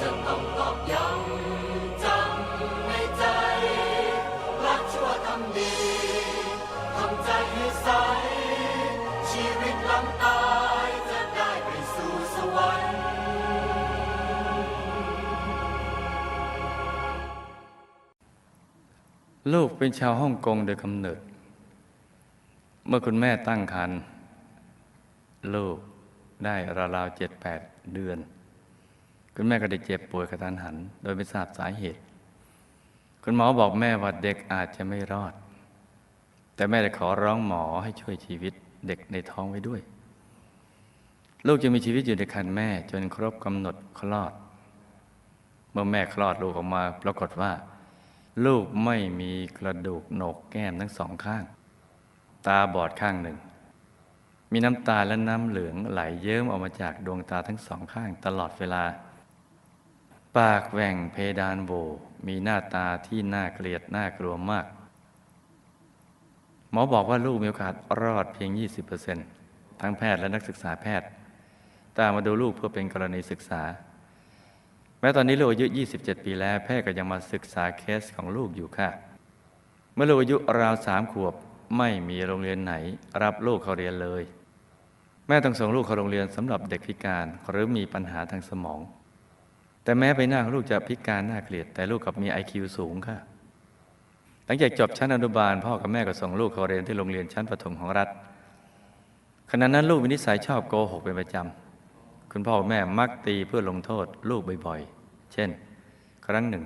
จะต้องตอกย้ำจำในใจรักชั่วทำดีทำใจให้ใส ชีวิตลำตายจะได้ไปสู่สวรรค์ลูกเป็นชาวฮ่องกงโดยกำเนิด เมื่อคุณแม่ตั้งครรภ์ ลูกได้ราวๆเจ็ดแปดเดือน คุณแม่ก็ได้เจ็บป่วยกระทันหัน โดยไม่ทราบสาเหตุ คุณหมอบอกแม่ว่าเด็กอาจจะไม่รอด แต่แม่ได้ขอร้องหมอให้ช่วยชีวิตเด็กในท้องไว้ด้วย ลูกจะมีชีวิตอยู่ในครรภ์แม่จนครบกำหนดคลอด เมื่อแม่คลอดลูกออกมาปรากฏว่า ลูกไม่มีกระดูกโหนกแก้มทั้งสองข้าง ตาบอดข้างหนึ่ง มีน้ำตาและน้ำเหลืองไหลเยิ้มออกมาจากดวงตาทั้งสองข้างตลอดเวลา ปากแหว่งเพดานโหวมีหน้าตาที่น่าเกลียดน่ากลัวมาก หมอบอกว่าลูกมีโอกาสรอดเพียง 20%ทั้งแพทย์และนักศึกษาแพทย์ ตามมาดูลูกเพื่อเป็นกรณีศึกษา แม้ตอนนี้ลูกอายุ 27 ปีแล้วแพทย์ก็ยังมาศึกษาเคสของลูกอยู่ค่ะ เมื่อลูกอายุราวสามขวบไม่มีโรงเรียนไหน รับลูกเขาเรียนเลย แม่ต้องส่งลูกเข้าโรงเรียนสำหรับเด็กพิการหรือมีปัญหาทางสมอง แต่แม้ใบหน้าของลูกจะพิการน่าเกลียด แต่ลูกกลับมี IQ สูงค่ะ หลังจากจบชั้นอนุบาล พ่อกับแม่ก็ส่งลูกเข้าเรียนที่โรงเรียนชั้นประถมของรัฐขณะนั้นลูกมีนิสัยชอบโกหกเป็นประจำคุณพ่อแม่มักตีเพื่อลงโทษลูกบ่อยๆ เช่น ครั้งหนึ่ง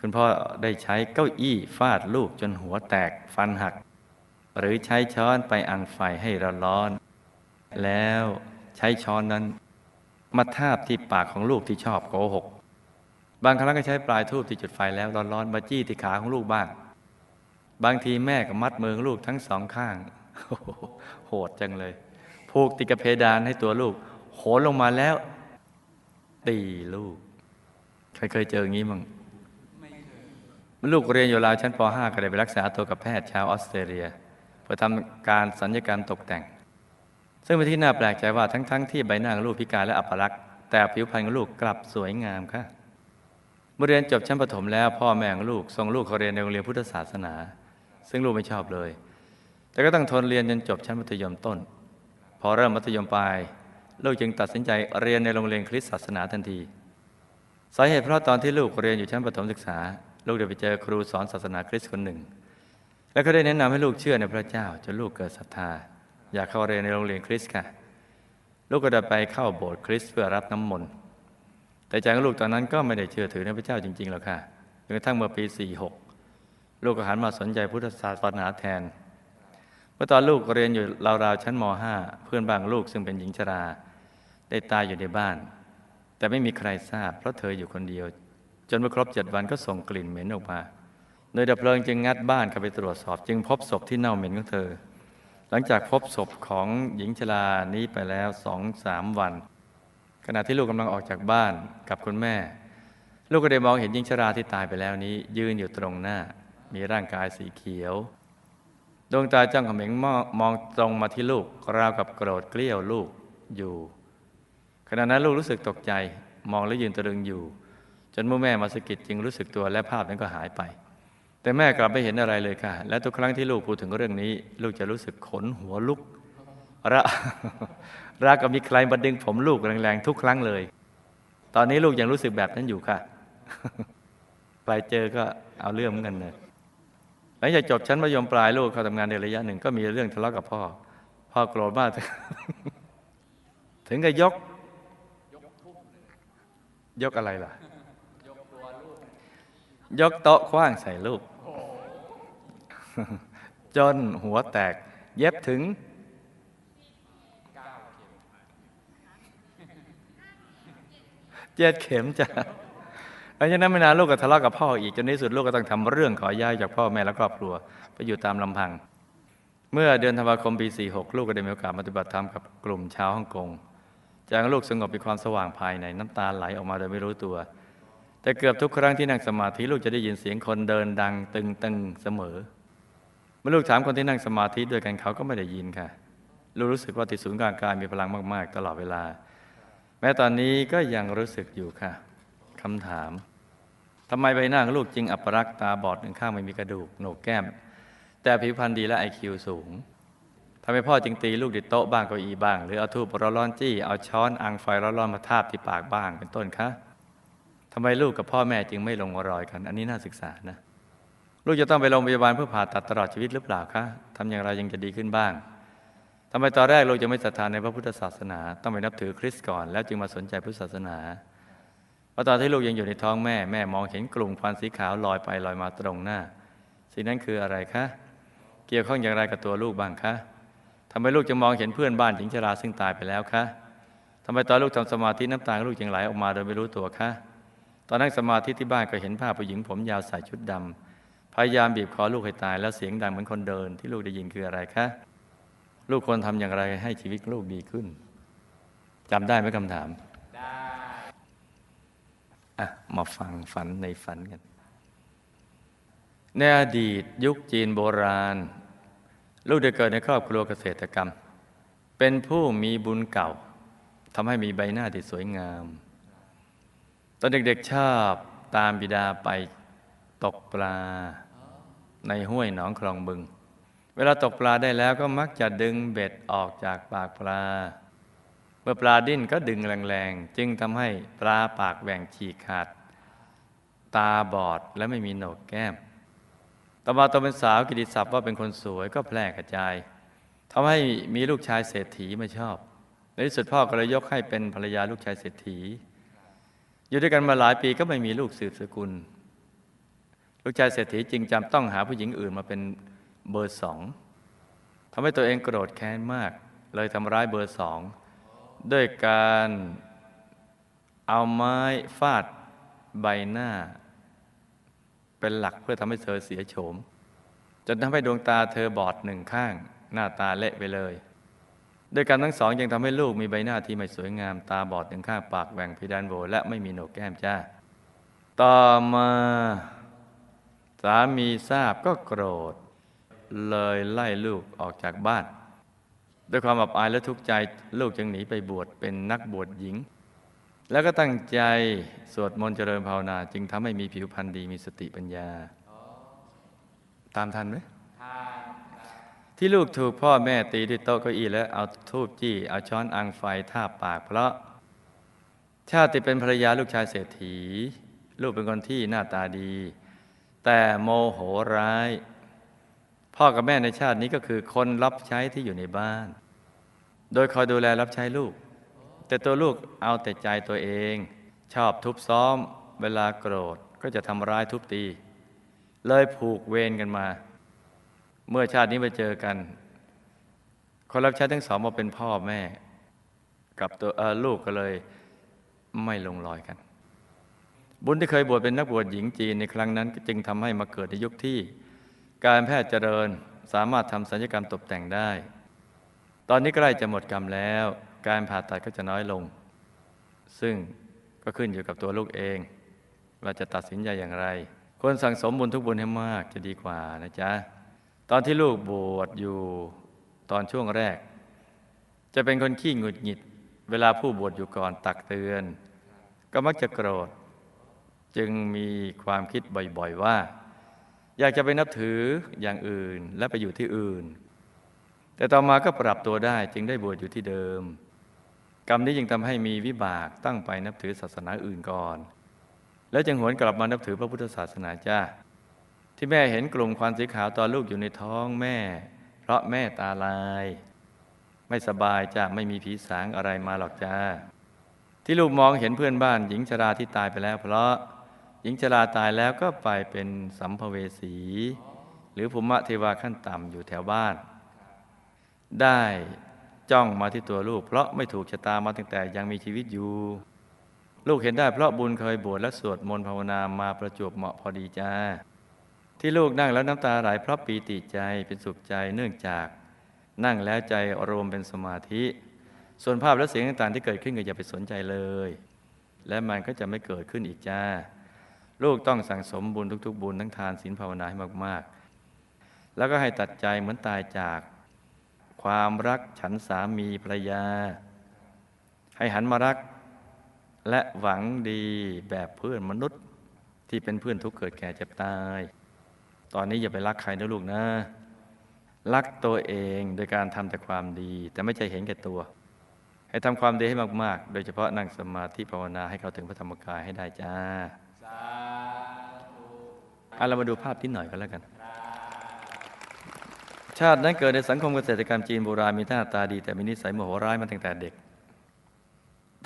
คุณพ่อได้ใช้เก้าอี้ฟาดลูกจนหัวแตกฟันหัก หรือใช้ช้อนไปอังไฟให้ร้อนๆ แล้วใช้ช้อนนั้น มาทาบที่ปากของลูกที่ชอบโกหก บางครั้งก็ใช้ปลายทูบที่จุดไฟแล้วร้อนๆมาจี้ที่ขาของลูกบ้าง บางทีแม่ก็มัดมือลูกทั้งสองข้างโหโหดจังเลย ผูกติดกับเพดานให้ตัวลูก โหนลงมาแล้ว ตีลูก ใครเคยเจออย่างนี้มั้งลูกเรียนอยู่ราวชั้นป .5 ก็ได้ไปรักษาตัวกับแพทย์ชาวออสเตรเลียเพื่อทำการสัญญกรรมตกแต่ง ซึ่งเป็นที่น่าแปลกใจว่าทั้งๆทที่ใบหน้าของลูกพิการและอัปลักษณ์แต่ผิวพรรณของลูกกลับสวยงามค่ะเมื่อเรียนจบชั้นประถมแล้วพ่อแม่ของลูกส่งลูกเขาเรียนในโรงเรียนพุทธศาสนา ซึ่งลูกไม่ชอบเลย แต่ก็ต้องทนเรียนจนจบชั้นมัธยมต้น พอเริ่มมัธยมปลายลูกจึงตัดสินใจเรียนในโรงเรียนคริสต์ศาสนาทันทีสาเหตุเพราะตอนที่ลูกเรียนอยู่ชั้นประถมศึกษา ลูกได้ไปเจอครูสอนศาสนาคริสต์คนหนึ่ง แล้วก็ได้แนะนำให้ลูกเชื่อในพระเจ้าจนลูกเกิดศรัทธา อยากเข้าเรียนในโรงเรียนคริสต์ค่ะ ลูกก็ได้ไปเข้าโบสถ์คริสต์เพื่อรับน้ำมนต์แต่ใจของลูกตอนนั้นก็ไม่ได้เชื่อถือในพระเจ้าจริงๆหรอกค่ะจนกระทั่งเมื่อปี 46 ลูกก็หันมาสนใจพุทธศาสนาแทนเมื่อตอนลูกเรียนอยู่ราวๆชั้นม .5 เพื่อนบางลูกซึ่งเป็นหญิงชรา ได้ตายอยู่ในบ้าน แต่ไม่มีใครทราบ เพราะเธออยู่คนเดียว จนเมื่อครบเจ็ดวันก็ส่งกลิ่นเหม็นออกมาโดยดับเพลิงจึงงัดบ้านเข้าไปตรวจสอบ จึงพบศพที่เน่าเหม็นของเธอ หลังจากพบศพของหญิงชรานี้ไปแล้วสองสามวัน ขณะที่ลูกกำลังออกจากบ้านกับคุณแม่ ลูกก็ได้มองเห็นหญิงชราที่ตายไปแล้วนี้ ยืนอยู่ตรงหน้า มีร่างกายสีเขียว ดวงตาจ้องเขม็งมองมองตรงมาที่ลูกราวกับโกรธเกลี้ยวลูกอยู่ ขณะนั้นลูกรู้สึกตกใจ มองแล้วยืนตะลึงอยู่ จนเมื่อแม่มาสกิดจึงรู้สึกตัวและภาพนั้นก็หายไป แต่แม่กลับไม่เห็นอะไรเลยค่ะ และทุกครั้งที่ลูกพูดถึงเรื่องนี้ ลูกจะรู้สึกขนหัวลุกระราวกับมีใครมาดึงผมลูกแรงๆทุกครั้งเลย ตอนนี้ลูกยังรู้สึกแบบนั้นอยู่ค่ะ ใครเจอก็เอาเรื่องเหมือนกันเลยหลังจากจบชั้นมัธยมปลายลูกเขาทำงานในระยะหนึ่งก็มีเรื่องทะเลาะกับพ่อ พ่อโกรธมาก ถึงกับยก ยกอะไรล่ะ ยกโต๊ะคว้างใส่ลูก จนหัวแตก เย็บถึงเจ็ดเข็มจ้ะหลังจากนั้นไม่นานลูกก็ทะเลาะกับพ่ออีกจนในที่สุดลูกก็ต้องทำเรื่องขอย้ายจากพ่อแม่และครอบครัว ไปอยู่ตามลำพัง เมื่อเดือนธันวาคมปี 46 ลูกก็ได้มีโอกาสปฏิบัติธรรมกับกลุ่มชาวฮ่องกงจากลูกสงบมีความสว่างภายในน้ำตาไหลออกมาโดยไม่รู้ตัว แต่เกือบทุกครั้งที่นั่งสมาธิลูกจะได้ยินเสียงคนเดินดังตึงตึงๆเสมอ เมื่อลูกถามคนที่นั่งสมาธิด้วยกันเขาก็ไม่ได้ยินค่ะ ลูกรู้สึกว่าติดศูนย์กลางกายมีพลังมาก ๆ ตลอดเวลา แม้ตอนนี้ก็ยังรู้สึกอยู่ค่ะคำถามทำไมใบหน้าของลูกจึงอัปรักษ์ตาบอดหนึ่งข้างไม่มีกระดูกโหนกแก้ม แต่ผิวพรรณดีและไอคิวสูงทำไมพ่อจึงตีลูกดิดโต๊ะบ้างเก้าอี้บ้าง หรือเอาทูบร้อนจี้เอาช้อนอังไฟร้อนๆมาทาบที่ปากบ้างเป็นต้นคะทำไมลูกกับพ่อแม่จึงไม่ลงรอยกัน อันนี้น่าศึกษานะ ลูกจะต้องไปโรงพยาบาลเพื่อผ่าตัดตลอดชีวิตหรือเปล่าคะทำอย่างไรยังจะดีขึ้นบ้างทำไมตอนแรกลูกจะไม่ศรัทธาในพระพุทธศาสนา ต้องไปนับถือคริสต์ก่อน แล้วจึงมาสนใจพุทธศาสนาเพราะตอนที่ลูกยังอยู่ในท้องแม่แม่มองเห็นกลุ่มควันสีขาวลอยไปลอยมาตรงหน้าสิ่งนั้นคืออะไรคะเกี่ยวข้องอย่างไรกับตัวลูกบ้างคะทำไมลูกจะมองเห็นเพื่อนบ้านหญิงชราซึ่งตายไปแล้วคะทำไมตอนลูกทำสมาธิน้ำตาลูกจึงไหลออกมาโดยไม่รู้ตัวคะตอนนั่งสมาธิที่บ้านก็เห็นภาพผู้หญิงผมยาวใส่ชุดดำ พยายามบีบคอลูกให้ตาย แล้วเสียงดังเหมือนคนเดินที่ลูกได้ยินคืออะไรคะลูกควรทำอย่างไรให้ชีวิตลูกดีขึ้นจำได้ไหมคำถาม ได้อะมาฟังฝันในฝันกัน ในอดีตยุคจีนโบราณ ลูกได้เกิดในครอบครัวเกษตรกรรม เป็นผู้มีบุญเก่าทำให้มีใบหน้าที่สวยงาม ตอนเด็กๆชอบตามบิดาไป ตกปลา ในห้วยหนองคลองบึง เวลาตกปลาได้แล้วก็มักจะดึงเบ็ดออกจากปากปลา เมื่อปลาดิ้นก็ดึงแรงๆ จึงทำให้ปลาปากแหว่งฉีกขาด ตาบอดและไม่มีโหนกแก้มต่อมาตอนเป็นสาวกิติศัพท์ว่าเป็นคนสวยก็แพร่กระจายทำให้มีลูกชายเศรษฐีมาชอบ ในที่สุดพ่อก็เลยยกให้เป็นภรรยาลูกชายเศรษฐี อยู่ด้วยกันมาหลายปีก็ไม่มีลูกสืบสกุล ลูกชายเศรษฐีจึงจำต้องหาผู้หญิงอื่นมาเป็นเบอร์สองทำให้ตัวเองโกรธแค้นมาก เลยทำร้ายเบอร์สองด้วยการเอาไม้ฟาดใบหน้า เป็นหลักเพื่อทำให้เธอเสียโฉม จนทำให้ดวงตาเธอบอดหนึ่งข้าง หน้าตาเละไปเลย ด้วยการทั้งสองยังทำให้ลูกมีใบหน้าที่ไม่สวยงามตาบอดหนึ่งข้างปากแหว่งเพดานโหวและไม่มีโหนกแก้มจ้า ต่อมา สามีทราบก็โกรธ เลยไล่ลูกออกจากบ้าน ด้วยความอับอายและทุกข์ใจลูกจึงหนีไปบวชเป็นนักบวชหญิง แล้วก็ตั้งใจสวดมนต์เจริญภาวนา จึงทำให้มีผิวพรรณดีมีสติปัญญา ตามทันไหมที่ลูกถูกพ่อแม่ตีด้วยโต๊ะเก้าอี้และเอาทูบจี้ เอาช้อนอังไฟทาปาก เพราะชาติเป็นภรรยาลูกชายเศรษฐี ลูกเป็นคนที่หน้าตาดี แต่โมโหร้าย พ่อกับแม่ในชาตินี้ก็คือคนรับใช้ที่อยู่ในบ้าน โดยคอยดูแลรับใช้ลูก แต่ตัวลูกเอาแต่ใจตัวเอง ชอบทุบซ้อม เวลาโกรธก็จะทำร้ายทุบตี เลยผูกเวรกันมา เมื่อชาตินี้มาเจอกัน คนรับใช้ทั้งสองมาเป็นพ่อแม่ กับตัวลูกก็เลยไม่ลงรอยกัน บุญที่เคยบวชเป็นนักบวชหญิงจีนในครั้งนั้นก็จึงทำให้มาเกิดในยุคที่ การแพทย์เจริญสามารถทำศัลยกรรมตกแต่งได้ ตอนนี้ใกล้จะหมดกรรมแล้ว การผ่าตัดก็จะน้อยลง ซึ่งก็ขึ้นอยู่กับตัวลูกเอง ว่าจะตัดสินใจอย่างไรควรสั่งสมบุญทุกบุญให้มากจะดีกว่านะจ๊ะ ตอนที่ลูกบวชอยู่ตอนช่วงแรก จะเป็นคนขี้หงุดหงิด เวลาผู้บวชอยู่ก่อนตักเตือน ก็มักจะโกรธ จึงมีความคิดบ่อยๆว่า อยากจะไปนับถืออย่างอื่นและไปอยู่ที่อื่น แต่ต่อมาก็ปรับตัวได้จึงได้บวชอยู่ที่เดิม กรรมนี้จึงทำให้มีวิบากตั้งไปนับถือศาสนาอื่นก่อน แล้วจึงหวนกลับมานับถือพระพุทธศาสนาจ้าที่แม่เห็นกลุ่มควันสีขาวตอนลูกอยู่ในท้องแม่ เพราะแม่ตาลาย ไม่สบายจ้าไม่มีผีสางอะไรมาหรอกจ้าที่ลูกมองเห็นเพื่อนบ้านหญิงชราที่ตายไปแล้ว เพราะ หญิงชราตายแล้วก็ไปเป็นสัมภเวสี หรือภูมิเทวาขั้นต่ำอยู่แถวบ้าน ได้จ้องมาที่ตัวลูก เพราะไม่ถูกชะตามาตั้งแต่ยังมีชีวิตอยู่ ลูกเห็นได้เพราะบุญเคยบวชและสวดมนต์ภาวนามาประจวบเหมาะพอดีจ้าที่ลูกนั่งแล้วน้ำตาไหลเพราะปีติใจเป็นสุขใจเนื่องจากนั่งแล้วใจรวมเป็นสมาธิ ส่วนภาพและเสียงต่างๆที่เกิดขึ้นก็อย่าไปสนใจเลย และมันก็จะไม่เกิดขึ้นอีกจ้า ลูกต้องสั่งสมบุญทุก ๆ บุญทั้งทานศีลภาวนาให้มาก ๆ แล้วก็ให้ตัดใจเหมือนตายจาก ความรักฉันสามีภรรยา ให้หันมารัก และหวังดีแบบเพื่อนมนุษย์ที่เป็นเพื่อนทุกข์เกิดแก่เจ็บตาย ตอนนี้อย่าไปรักใครนะลูกนะรักตัวเองโดยการทำแต่ความดี แต่ไม่ใช่เห็นแก่ตัว ให้ทำความดีให้มาก ๆ โดยเฉพาะนั่งสมาธิภาวนาให้เขาถึงพระธรรมกายให้ได้จ้า เอาเรามาดูภาพที่หน่อยก็แล้วกัน ชาตินั้นเกิดในสังคมเกษตรกรรมจีนโบราณมีหน้าตาดี แต่มีนิสัยโมโหร้ายมาตั้งแต่เด็ก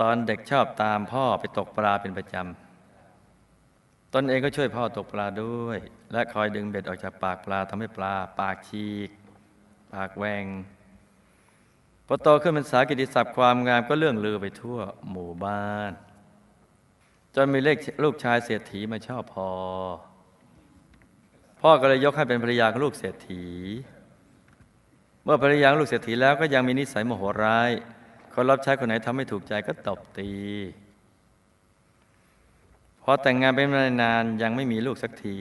ตอนเด็กชอบตามพ่อไปตกปลาเป็นประจำตนเองก็ช่วยพ่อตกปลาด้วย และคอยดึงเบ็ดออกจากปากปลาทำให้ปลา ปากฉีก ปากแหวงพอโตขึ้นเป็นสากิติศัพท์ความงามก็เรื่องลือไปทั่วหมู่บ้าน จนมีเลขลูกชายเศรษฐีมาชอบพอ พ่อก็เลยยกให้เป็นภรรยาของลูกเศรษฐี เมื่อภรรยาของลูกเศรษฐีแล้วก็ยังมีนิสัยโมโหร้ายคนรับใช้คนไหนทำไม่ถูกใจก็ตบตีพอแต่งงานเป็นมานานยังไม่มีลูกสักที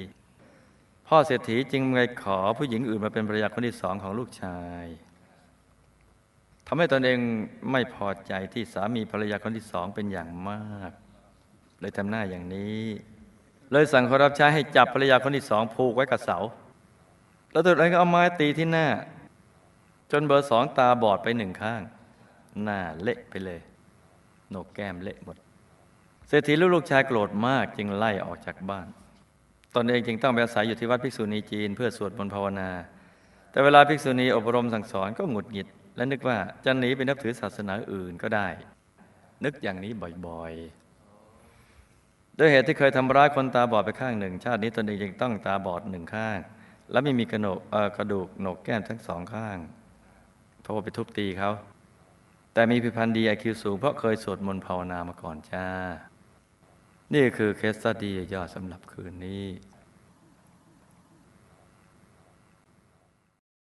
พ่อเศรษฐีจึงไปขอผู้หญิงอื่นมาเป็นภรรยาคนที่สองของลูกชายทำให้ตนเองไม่พอใจที่สามีภรรยาคนที่สองเป็นอย่างมาก เลยทำหน้าอย่างนี้ เลยสั่งคนรับใช้ให้จับภรรยาคนที่สองผูกไว้กับเสา แล้วตัวเองก็เอาไม้ตีที่หน้า จนเบอร์สองตาบอดไปหนึ่งข้าง หน้าเละไปเลยโหนกแก้มเละหมด เศรษฐีลูกชายโกรธมากจึงไล่ออกจากบ้าน ตนเองจึงต้องไปอาศัยอยู่ที่วัดภิกษุณีจีน เพื่อสวดมนต์ภาวนา แต่เวลาภิกษุณีอบรมสั่งสอนก็หงุดหงิด และนึกว่าจะหนีไปนับถือศาสนาอื่นก็ได้ นึกอย่างนี้บ่อยๆ ด้วยเหตุที่เคยทำร้ายคนตาบอดไปข้างหนึ่ง ชาตินี้ตนเองจึงต้องตาบอดหนึ่งข้าง และไม่มีกระโหนกกระดูกโหนกแก้มทั้งสองข้าง เพราะว่าไปทุบตีเขา แต่มีพิพันธ์ดีไอคิวสูง เพราะเคยสวดมนต์ภาวนามาก่อนจ้า นี่คือเคสสตดียอดสำหรับคืนนี้